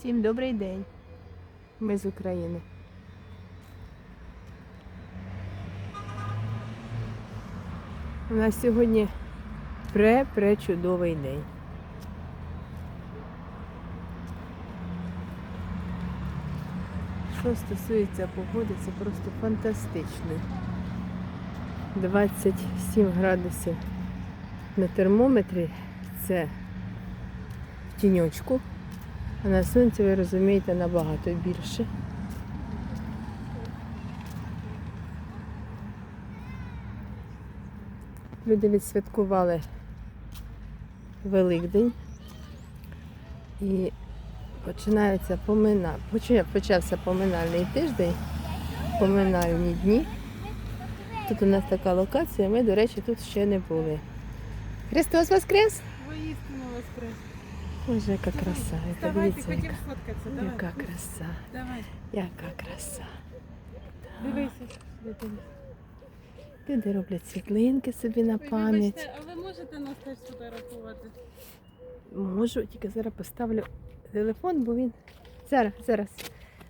Всім добрий день. Ми з України. У нас сьогодні пре-пречудовий день. Що стосується погоди, це просто фантастично. 27 градусів на термометрі це в тіньочку. А на сонці, ви розумієте, набагато більше. Люди відсвяткували Великдень і починається помина... почався поминальний тиждень, поминальні дні. Тут у нас така локація, ми, до речі, тут ще не були. Христос Воскрес! Воістину воскрес. Боже, яка краса. Дивіться, яка, яка краса. Яка краса. Дивися. Люди роблять світлинки собі на пам'ять. А ви можете нас теж фотографувати? Можу, тільки зараз поставлю телефон, бо він. Зараз, зараз.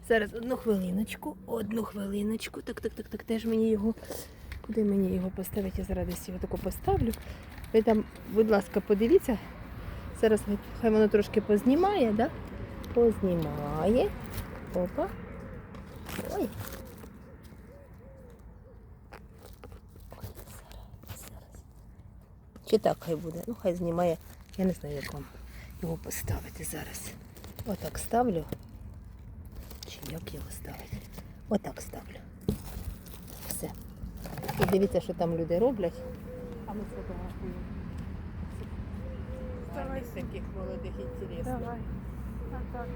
Зараз одну хвилиночку, одну хвилиночку. Так, так, так, так, теж мені його. Куди мені його поставити? Я зараз десь його таку поставлю. Ви там, будь ласка, подивіться. Зараз хай воно трошки познімає, да? Познімає. Опа. Ой. Чи так хай буде? Ну, хай знімає. Я не знаю, як вам його поставити зараз. Отак ставлю. Чи як його ставити? Отак ставлю. Все. І дивіться, що там люди роблять. А ми сфотографуємо. Давай. таких молодих інтересних. Давай. А так.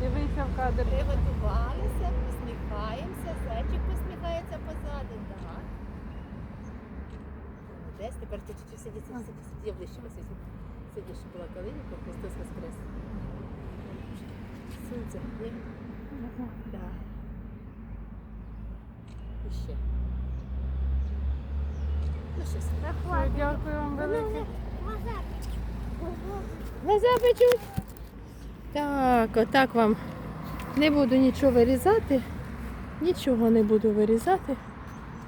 Дивися в кадр. Приготувалися, посміхаємося, зайчик посміхається позаду. Так. Десь тепер ти чуть сидіть, сидіть, сидіть. Я ближче вас візьму. Сидиш, була калинка, Христос Воскрес. Сонце, ні? Да. І ще. Ну Дякую вам велике. Глаза печуть. Так, отак вам. Не буду нічого вирізати. Нічого не буду вирізати.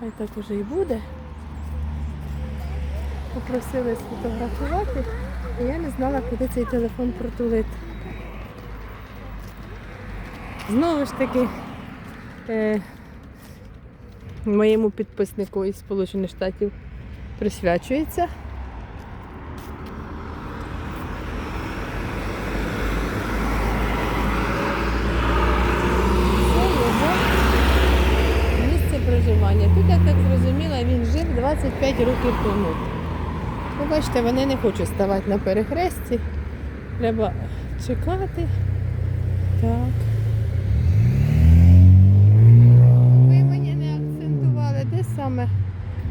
Хай так уже і буде. Попросили сфотографувати, і я не знала, куди цей телефон протулити. Знову ж таки, е, моєму підписнику із Сполучених Штатів присвячується. Місце проживання. Тут, я так зрозуміла, він жив 25 років тому. Ви бачите, вони не хочуть ставати на перехресті. Треба чекати. Так. Ви мені не акцентували, де саме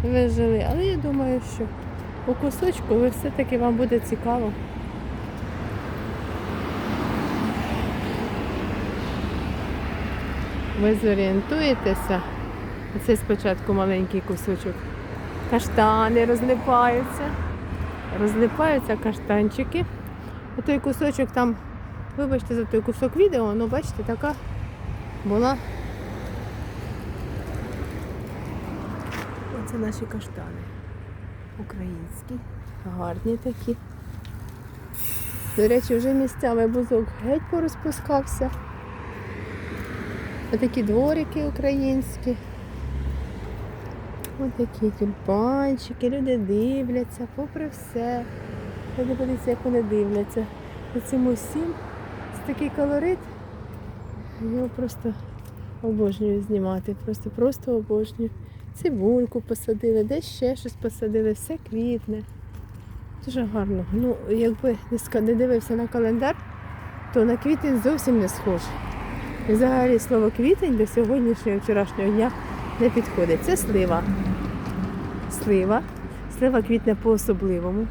ви жили, але я думаю, що у кусочку ви все-таки вам буде цікаво. Ви зорієнтуєтеся. Це спочатку маленький кусочок. Каштани розлипаються. Розлипаються каштанчики. Отой кусочок там, вибачте за той кусок відео, ну бачите, така була. Оце наші каштани. Українські, гарні такі. До речі, вже місцями бузок геть порозпускався. Отакі дворики українські. Ось такі тюльпанчики, люди дивляться, попри все. Люди подивіться, як вони дивляться. І цим усім це такий колорит. Його просто обожнюю знімати. Просто просто обожнюю. Цибульку посадили, десь ще щось посадили, все квітне. Дуже гарно. Ну, якби не дивився на календар, то на квітень зовсім не схожий. І Взагалі слово квітень до сьогоднішнього вчорашнього дня не підходить. Це слива. Слива. Слива квітне по-особливому.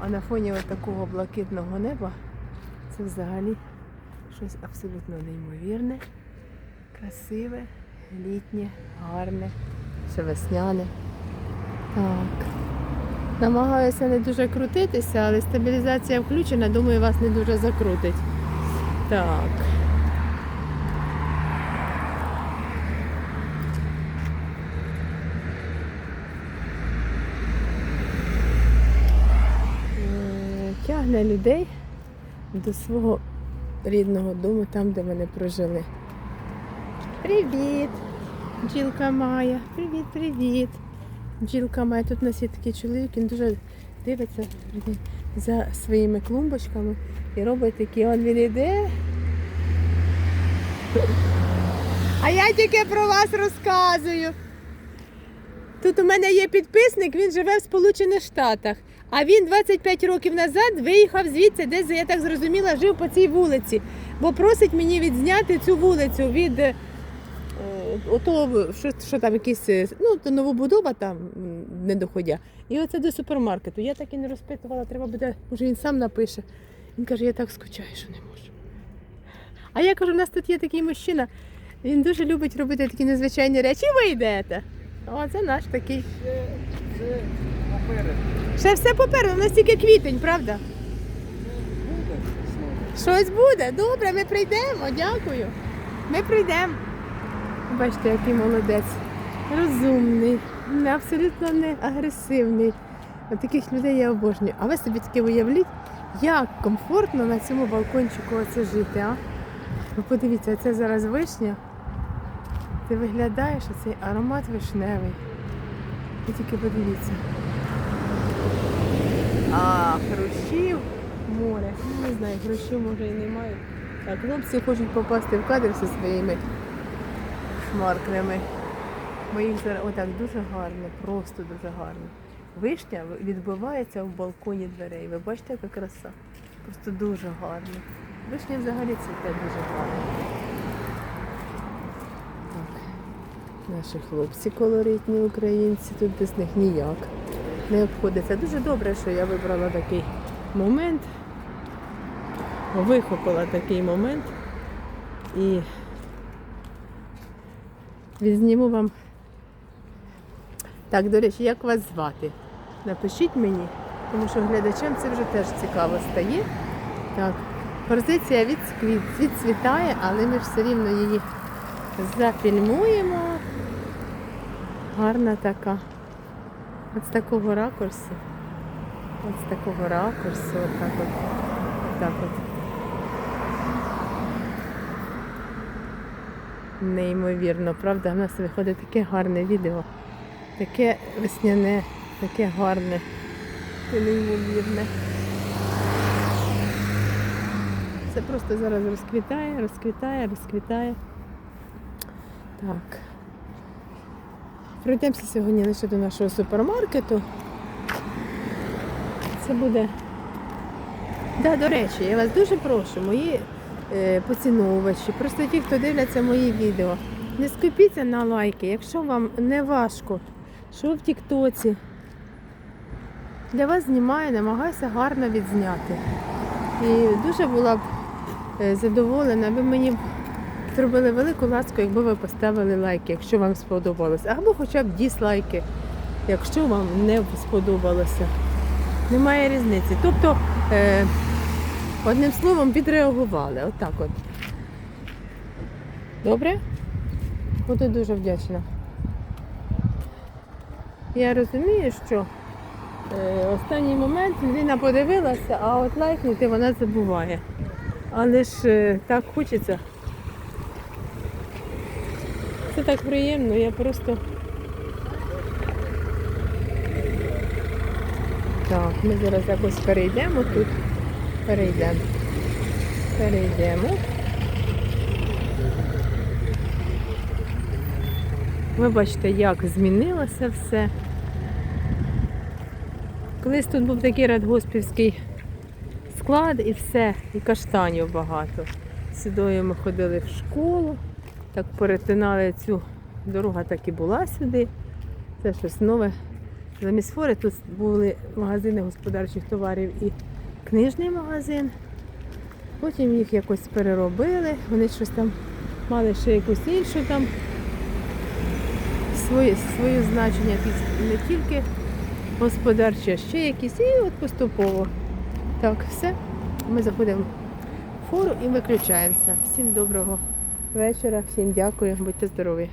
А на фоні от такого блакитного неба це взагалі щось абсолютно неймовірне, красиве, літнє, гарне, ще весняне. Так. Намагаюся не дуже крутитися, але стабілізація включена, думаю, вас не дуже закрутить. Так. Е, Тягне людей до свого рідного дому, там, де вони прожили. Привіт! Бджілка Майя. Привіт, привіт. Бджілка Майя. Тут у нас є такий чоловік, він дуже дивиться за своїми клумбочками і робить такі, он він іде. А я тільки про вас розказую. Тут у мене є підписник, він живе в Сполучених Штатах. А він 25 років назад виїхав звідси, десь, я так зрозуміла, жив по цій вулиці. Бо просить мені відзняти цю вулицю від е, ото, що, що там якісь, е, ну, то новобудова там не доходя. І оце до супермаркету. Я так і не розпитувала, треба буде, може він сам напише. Він каже, я так скучаю, що не можу. А я кажу, у нас тут є такий мужчина, він дуже любить робити такі незвичайні речі. І ви йдете. О, це наш такий. Це наперед. Ще все попереду, у нас тільки квітень, правда? Буде. Щось буде. Добре, ми прийдемо. Дякую. Ми прийдемо. Бачите, який молодець. Розумний, не- абсолютно не агресивний. От таких людей я обожнюю. А ви собі таки уявліть, як комфортно на цьому балкончику оце жити, а? Ви подивіться, це зараз вишня. Ти виглядаєш, оцей аромат вишневий. Ви тільки подивіться. А, хрущів, море. Ну, не знаю, хрущів може і немає. Так, хлопці хочуть попасти в кадр зі своїми Бо їх зараз отак дуже гарно, просто дуже гарно. Вишня відбивається в балконі дверей. Ви бачите, яка краса? Просто дуже гарно. Вишня взагалі цвіте дуже гарно. Так. Наші хлопці колоритні українці, тут без них ніяк не обходиться. Дуже добре, що я вибрала такий момент, вихопила такий момент і відзніму вам. Так, до речі, як вас звати? Напишіть мені, тому що глядачам це вже теж цікаво стає. Так, відцвіт, відцвітає, але ми ж все рівно її зафільмуємо. Гарна така. От з такого ракурсу. От з такого ракурсу, отак от. Так от. Неймовірно, правда, в нас виходить таке гарне відео. Таке весняне, таке гарне. Це неймовірне. Це просто зараз розквітає, розквітає, розквітає. Так. Пройдемося сьогодні лише до нашого супермаркету. Це буде. Да, до речі, я вас дуже прошу, мої поціновувачі, просто ті, хто дивляться мої відео, не скупіться на лайки, якщо вам не важко, що в Тіктоці. Для вас знімаю, намагаюся гарно відзняти. І дуже була б е, задоволена, ви мені зробили велику ласку, якби ви поставили лайки, якщо вам сподобалось. Або хоча б дізлайки, якщо вам не сподобалося. Немає різниці. Тобто, е, одним словом, відреагували. Отак от. Добре? Буду дуже вдячна. Я розумію, що е, останній момент людина подивилася, а от лайкнути вона забуває. Але ж е, так хочеться. Це так приємно, я просто. Так, ми зараз якось перейдемо тут. Перейдемо. Перейдемо. Ви бачите, як змінилося все. Колись тут був такий радгоспівський склад і все, і каштанів багато. Сюди ми ходили в школу, так перетинали цю дорога, так і була сюди. Це щось нове. Замість фори тут були магазини господарчих товарів і книжний магазин. Потім їх якось переробили, вони щось там мали ще якусь іншу там своє, своє значення не тільки господарчі, ще якісь, і от поступово. Так, все. Ми заходимо в фору і виключаємося. Всім доброго вечора, всім дякую, будьте здорові.